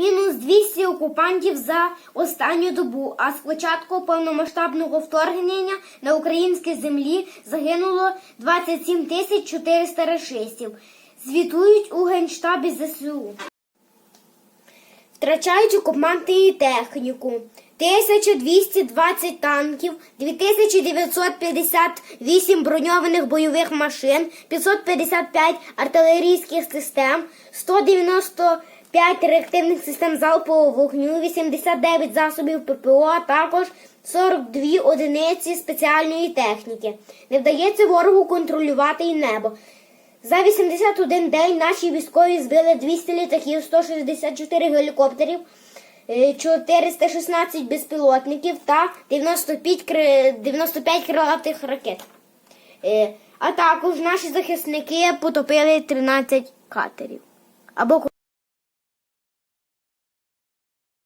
Мінус 200 окупантів за останню добу. А з початку повномасштабного вторгнення на українській землі загинуло 27 тисяч 400 рашистів. Звітують у генштабі ЗСУ. Втрачають окупанти і техніку. 1220 танків, 2958 броньованих бойових машин, 555 артилерійських систем, 195 реактивних систем залпового вогню, 89 засобів ППО, а також 42 одиниці спеціальної техніки. Не вдається ворогу контролювати і небо. За 81 день наші військові збили 200 літаків, 164 гелікоптерів, е, 416 безпілотників та 95, 95 крилатих ракет. Е, А також наші захисники потопили 13 катерів. Або